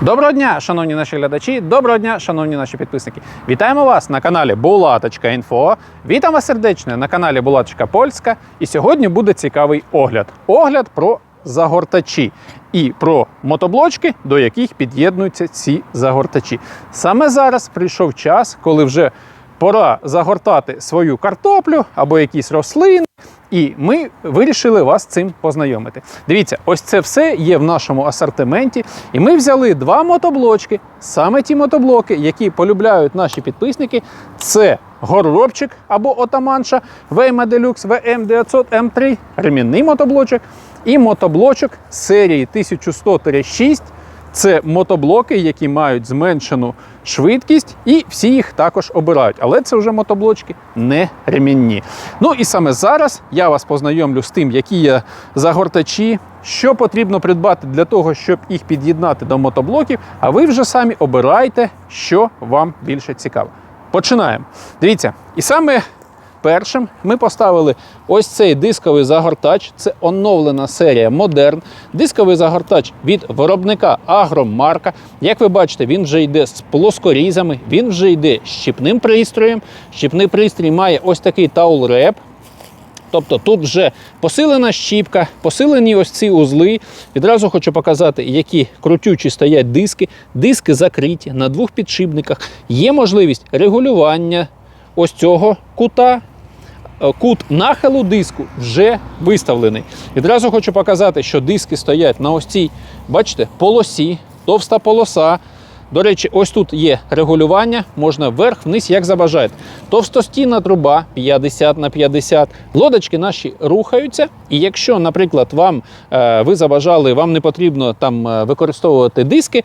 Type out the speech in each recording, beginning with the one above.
Доброго дня, шановні наші глядачі, доброго дня, шановні наші підписники. Вітаємо вас на каналі Булаточка.Інфо. Вітам вас сердечно на каналі Булаточка Польська. І сьогодні буде цікавий огляд. Огляд про загортачі і про мотоблочки, до яких під'єднуються ці загортачі. Саме зараз прийшов час, коли вже пора загортати свою картоплю або якісь рослини. І ми вирішили вас цим познайомити. Дивіться, ось це все є в нашому асортименті. І ми взяли два мотоблочки. Саме ті мотоблоки, які полюбляють наші підписники, це горобчик або отаманша VMA Deluxe VM900 M3, ремінний мотоблочок, і мотоблочок серії 1100-6. Це мотоблоки, які мають зменшену швидкість, і всі їх також обирають. Але це вже мотоблочки не ремінні. Ну і саме зараз я вас познайомлю з тим, які є загортачі, що потрібно придбати для того, щоб їх під'єднати до мотоблоків. А ви вже самі обирайте, що вам більше цікаво. Починаємо. Дивіться, і саме Першим ми поставили ось цей дисковий загортач. Це оновлена серія Modern. Дисковий загортач від виробника Агромарка. Як ви бачите, він вже йде з плоскорізами, він вже йде з щіпним пристроєм. Щіпний пристрій має ось такий таул-реп. Тобто тут вже посилена щіпка, посилені ось ці узли. Відразу хочу показати, які крутючі стоять диски. Диски закриті на двох підшипниках. Є можливість регулювання ось цього кута. Е, Кут нахилу диску вже виставлений. Відразу хочу показати, що диски стоять на ось цій, бачите, полосі, товста полоса. До речі, ось тут є регулювання, можна вверх-вниз, як забажаєте. Товстостінна труба 50 на 50. Лодочки наші рухаються. І якщо, наприклад, вам е, ви забажали, вам не потрібно там е, використовувати диски,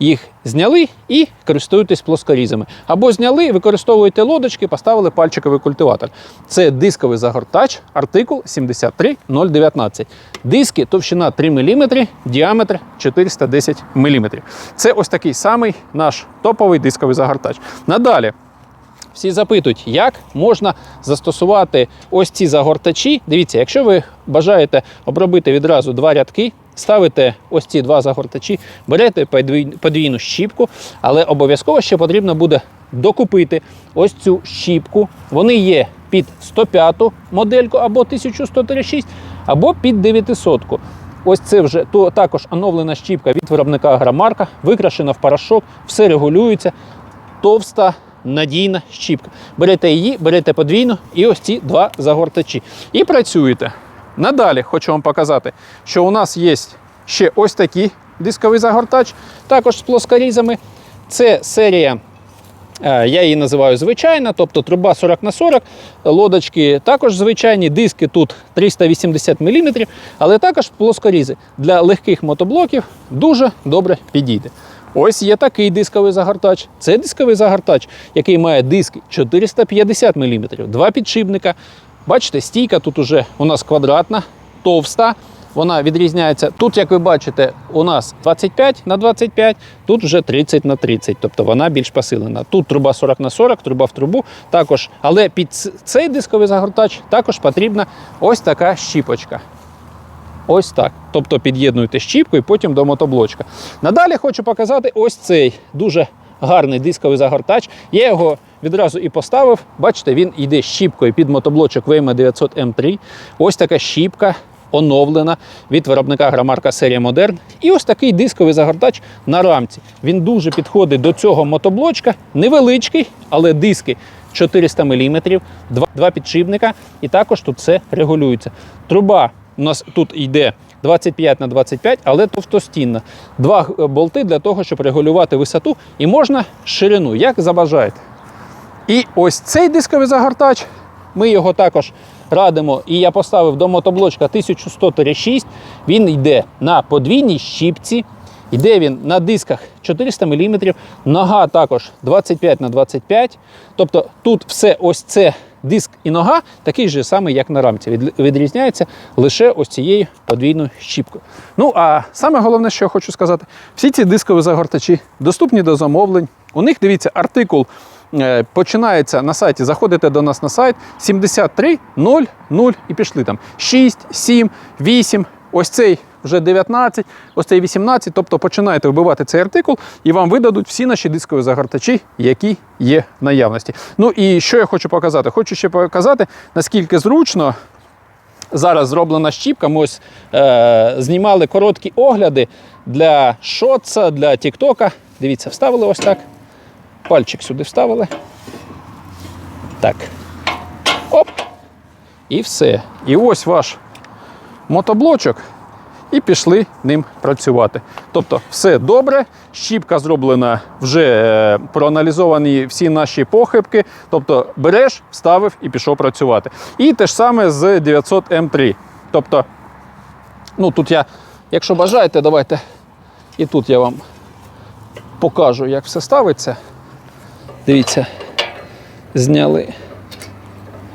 їх зняли і користуєтесь плоскорізами. Або зняли, використовуєте лодочки, поставили пальчиковий культиватор. Це дисковий загортач, артикул 73019. Диски товщина 3 мм, діаметр 410 мм. Це ось такий самий наш топовий дисковий загортач. Надалі. Всі запитують, як можна застосувати ось ці загортачі. Дивіться, якщо ви бажаєте обробити відразу два рядки, ставите ось ці два загортачі, берете подвійну щіпку, але обов'язково ще потрібно буде докупити ось цю щіпку. Вони є під 105 модельку або 1136, або під 900. -ку. Ось це вже то також оновлена щіпка від виробника Агромарка, викрашена в порошок, все регулюється, товста надійна щіпка. Берете її, берете подвійну і ось ці два загортачі. І працюєте. Надалі хочу вам показати, що у нас є ще ось такий дисковий загортач, також з плоскорізами. Це серія. е, Я її називаю звичайна, тобто труба 40 на 40, лодочки також звичайні, диски тут 380 мм, але також плоскорізи для легких мотоблоків дуже добре підійде. Ось є такий дисковий загортач. Це дисковий загортач, який має диски 450 мм, два підшипника. Бачите, стійка тут уже у нас квадратна, товста. Вона відрізняється. Тут, як ви бачите, у нас 25 на 25, тут вже 30 на 30, тобто вона більш посилена. Тут труба 40 на 40, труба в трубу. Також, але під цей дисковий загортач також потрібна ось така щіпочка. Ось так. Тобто під'єднуєте щіпку і потім до мотоблочка. Надалі хочу показати ось цей дуже гарний дисковий загортач. Я його відразу і поставив. Бачите, він йде щіпкою під мотоблочок VMA 900 M3. Ось така щіпка. Оновлена від виробника грамарка серія Modern. І ось такий дисковий загортач на рамці. Він дуже підходить до цього мотоблочка. Невеличкий, але диски 400 мм, два підшипника, і також тут все регулюється. Труба у нас тут йде 25 на 25, але товстостінна. Два е, болти для того, щоб регулювати висоту, і можна ширину, як забажаєте. І ось цей дисковий загортач, ми його також радимо. І я поставив до мотоблочка 1100-6. Він йде на подвійній щіпці. Йде він на дисках 400 мм, нога також 25 на 25. Тобто тут все ось це диск і нога такий же самий, як на рамці. Відрізняється лише ось цією подвійною щіпкою. Ну а саме головне, що я хочу сказати, всі ці дискові загортачі доступні до замовлень. У них дивіться артикул. е, Починається на сайті, заходите до нас на сайт 73 0 0 і пішли там 6, 7, 8. Ось цей вже 19, ось цей 18. Тобто починаєте вбивати цей артикул, і вам видадуть всі наші дискові загортачі, які є в наявності. Ну і що я хочу показати? Хочу ще показати, наскільки зручно. Зараз зроблена щіпка. Ми ось е, знімали короткі огляди для шотса, для Тіктока. Дивіться, вставили ось так. Пальчик сюди вставили. Так. Оп. І все. І ось ваш мотоблочок. І пішли ним працювати. Тобто, все добре, щіпка зроблена, вже е, проаналізовані всі наші похибки. Тобто береш, вставив і пішов працювати. І те ж саме з 900 М3. Тобто, ну тут я, якщо бажаєте, давайте і тут я вам покажу, як все ставиться. Дивіться, зняли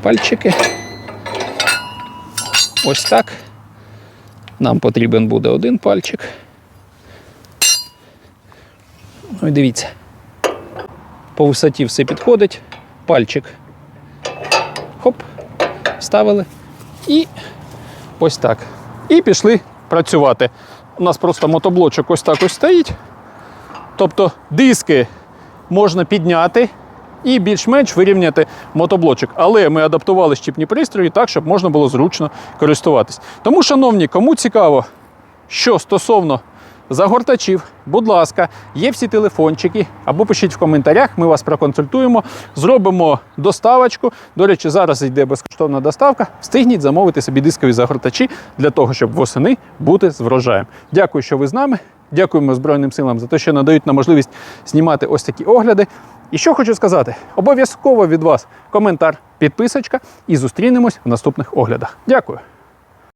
пальчики. Ось так. Нам потрібен буде один пальчик. Ну і дивіться. По висоті все підходить. Пальчик. Хоп, ставили. І ось так. І пішли працювати. У нас просто мотоблочок ось так ось стоїть. Тобто диски можна підняти і більш-менш вирівняти мотоблочок. Але ми адаптували щіпні пристрої так, щоб можна було зручно користуватись. Тому, шановні, кому цікаво, що стосовно загортачів, будь ласка, є всі телефончики, або пишіть в коментарях, ми вас проконсультуємо, зробимо доставочку. До речі, зараз йде безкоштовна доставка. Встигніть замовити собі дискові загортачі для того, щоб восени бути з врожаєм. Дякую, що ви з нами. Дякуємо Збройним силам за те, що надають нам можливість знімати ось такі огляди. І що хочу сказати: обов'язково від вас коментар, підписочка і зустрінемось в наступних оглядах. Дякую.